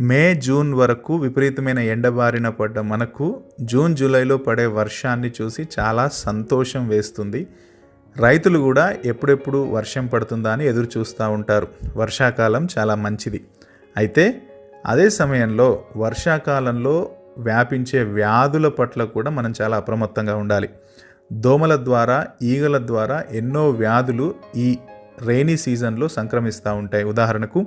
May June వరకు విపరీతమైన ఎండబారిన పడ్డ మనకు జూన్ జూలైలో పడే వర్షాన్ని చూసి చాలా సంతోషం వేస్తుంది. రైతులు కూడా ఎప్పుడెప్పుడు వర్షం పడుతుందా అని ఎదురు చూస్తూ ఉంటారు. వర్షాకాలం చాలా మంచిది. అయితే అదే సమయంలో వర్షాకాలంలో వ్యాపించే వ్యాధుల పట్ల కూడా మనం చాలా అప్రమత్తంగా ఉండాలి. దోమల ద్వారా ఈగల ద్వారా ఎన్నో వ్యాధులు ఈ రైనీ సీజన్లో సంక్రమిస్తూ ఉంటాయి. ఉదాహరణకు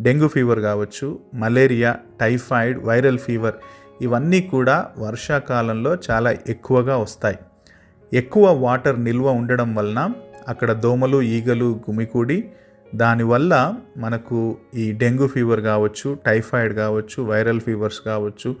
డెంగ్యూ ఫీవర్ కావచ్చు మలేరియా టైఫాయిడ్ వైరల్ ఫీవర్ ఇవన్నీ కూడా వర్షాకాలంలో చాలా ఎక్కువగా వస్తాయి. ఎక్కువ వాటర్ నిల్వ ఉండడం వలన అక్కడ దోమలు ఈగలు గుమికూడి దానివల్ల మనకు ఈ డెంగ్యూ ఫీవర్ కావచ్చు టైఫాయిడ్ కావచ్చు వైరల్ ఫీవర్స్ కావచ్చు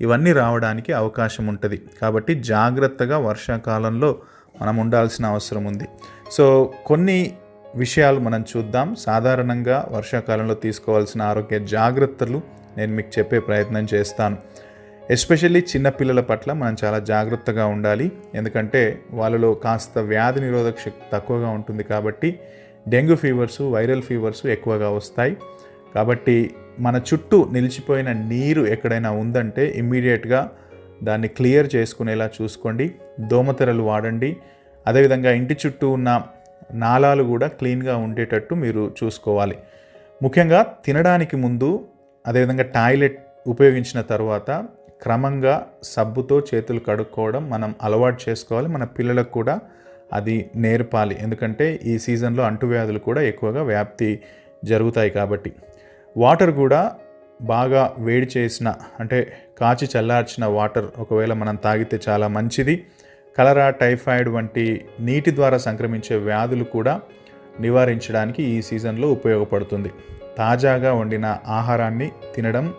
ఇవన్నీ రావడానికి అవకాశం ఉంటుంది. కాబట్టి జాగ్రత్తగా వర్షాకాలంలో మనం ఉండాల్సిన అవసరం ఉంది. సో కొన్ని విషయాలు మనం చూద్దాం. సాధారణంగా వర్షాకాలంలో తీసుకోవాల్సిన ఆరోగ్య జాగ్రత్తలు నేను మీకు చెప్పే ప్రయత్నం చేస్తాను. ఎస్పెషల్లీ చిన్నపిల్లల పట్ల మనం చాలా జాగ్రత్తగా ఉండాలి. ఎందుకంటే వాళ్ళలో కాస్త వ్యాధి నిరోధక శక్తి తక్కువగా ఉంటుంది కాబట్టి డెంగ్యూ ఫీవర్స్ వైరల్ ఫీవర్స్ ఎక్కువగా వస్తాయి. కాబట్టి మన చుట్టూ నిలిచిపోయిన నీరు ఎక్కడైనా ఉందంటే ఇమ్మీడియట్గా దాన్ని క్లియర్ చేసుకునేలా చూసుకోండి. దోమతెరలు వాడండి. అదేవిధంగా ఇంటి చుట్టూ ఉన్న నాళాలు కూడా క్లీన్గా ఉండేటట్టు మీరు చూసుకోవాలి. ముఖ్యంగా తినడానికి ముందు అదేవిధంగా టాయిలెట్ ఉపయోగించిన తర్వాత క్రమంగా సబ్బుతో చేతులు కడుక్కోవడం మనం అలవాటు చేసుకోవాలి. మన పిల్లలకు కూడా అది నేర్పాలి. ఎందుకంటే ఈ సీజన్లో అంటువ్యాధులు కూడా ఎక్కువగా వ్యాప్తి జరుగుతాయి కాబట్టి. వాటర్ కూడా బాగా వేడి చేసిన అంటే కాచి చల్లార్చిన వాటర్ ఒకవేళ మనం తాగితే చాలా మంచిది. కలరా టైఫాయిడ్ వంటి నీటి ద్వారా సంక్రమించే వ్యాధులు కూడా నివారించడానికి ఈ సీజన్లో ఉపయోగపడుతుంది. తాజాగా వండిన ఆహారాన్ని తినడం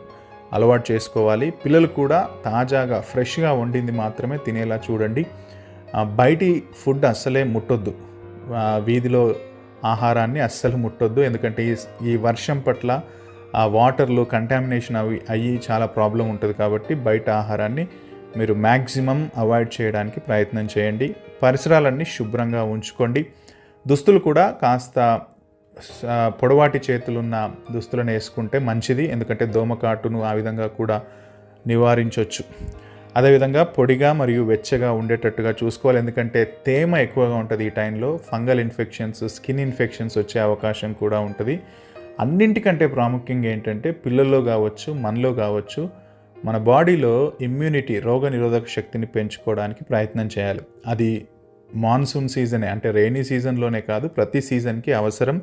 అలవాటు చేసుకోవాలి. పిల్లలు కూడా తాజాగా ఫ్రెష్గా వండింది మాత్రమే తినేలా చూడండి. బయటి ఫుడ్ అస్సలే ముట్టొద్దు. వీధిలో ఆహారాన్ని అస్సలు ముట్టొద్దు. ఎందుకంటే ఈ ఈ వర్షం పట్ల ఆ వాటర్లో కంటామినేషన్ అవి అయ్యి చాలా ప్రాబ్లం ఉంటుంది కాబట్టి బయట ఆహారాన్ని మీరు మ్యాక్సిమం అవాయిడ్ చేయడానికి ప్రయత్నం చేయండి. పరిసరాలన్నీ శుభ్రంగా ఉంచుకోండి. దుస్తులు కూడా కాస్త పొడవాటి చేతులున్న దుస్తులను వేసుకుంటే మంచిది. ఎందుకంటే దోమకాటును ఆ విధంగా కూడా నివారించవచ్చు అదేవిధంగా పొడిగా మరియు వెచ్చగా ఉండేటట్టుగా చూసుకోవాలి. ఎందుకంటే తేమ ఎక్కువగా ఉంటుంది ఈ టైంలో. ఫంగల్ ఇన్ఫెక్షన్స్ స్కిన్ ఇన్ఫెక్షన్స్ వచ్చే అవకాశం కూడా ఉంటుంది. అన్నింటికంటే ప్రాముఖ్యంగా ఏంటంటే పిల్లల్లో కావచ్చు మనలో కావచ్చు మన బాడీలో ఇమ్యూనిటీ రోగ నిరోధక శక్తిని పెంచుకోవడానికి ప్రయత్నం చేయాలి. అది మాన్సూన్ సీజనే అంటే రెయినీ సీజన్లోనే కాదు ప్రతి సీజన్కి అవసరం.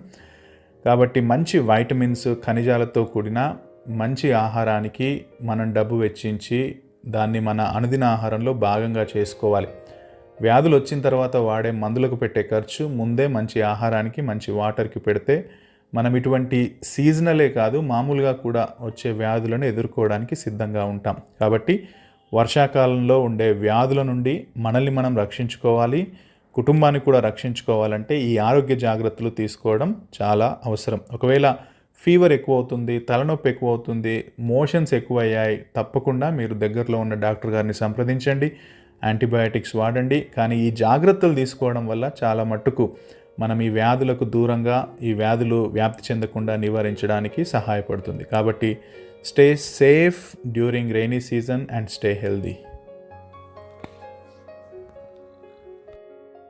కాబట్టి మంచి వైటమిన్స్ ఖనిజాలతో కూడిన మంచి ఆహారానికి మనం డబ్బు వెచ్చించి దాన్ని మన అనుదిన ఆహారంలో భాగంగా చేసుకోవాలి. వ్యాధులు వచ్చిన తర్వాత వాడే మందులకు పెట్టే ఖర్చు ముందే మంచి ఆహారానికి మంచి వాటర్కి పెడితే మనం ఇటువంటి సీజనలే కాదు మామూలుగా కూడా వచ్చే వ్యాధులను ఎదుర్కోవడానికి సిద్ధంగా ఉంటాం. కాబట్టి వర్షాకాలంలో ఉండే వ్యాధుల నుండి మనల్ని మనం రక్షించుకోవాలి కుటుంబాన్ని కూడా రక్షించుకోవాలంటే ఈ ఆరోగ్య జాగ్రత్తలు తీసుకోవడం చాలా అవసరం. ఒకవేళ ఫీవర్ ఎక్కువ అవుతుంది తలనొప్పి ఎక్కువ అవుతుంది మోషన్స్ ఎక్కువ అయ్యాయి తప్పకుండా మీరు దగ్గరలో ఉన్న డాక్టర్ గారిని సంప్రదించండి యాంటీబయాటిక్స్ వాడండి. కానీ ఈ జాగ్రత్తలు తీసుకోవడం వల్ల చాలా మట్టుకు మనం ఈ వ్యాధులకు దూరంగా ఈ వ్యాధులు వ్యాప్తి చెందకుండా నివారించడానికి సహాయపడుతుంది. కాబట్టి stay safe during rainy season and stay healthy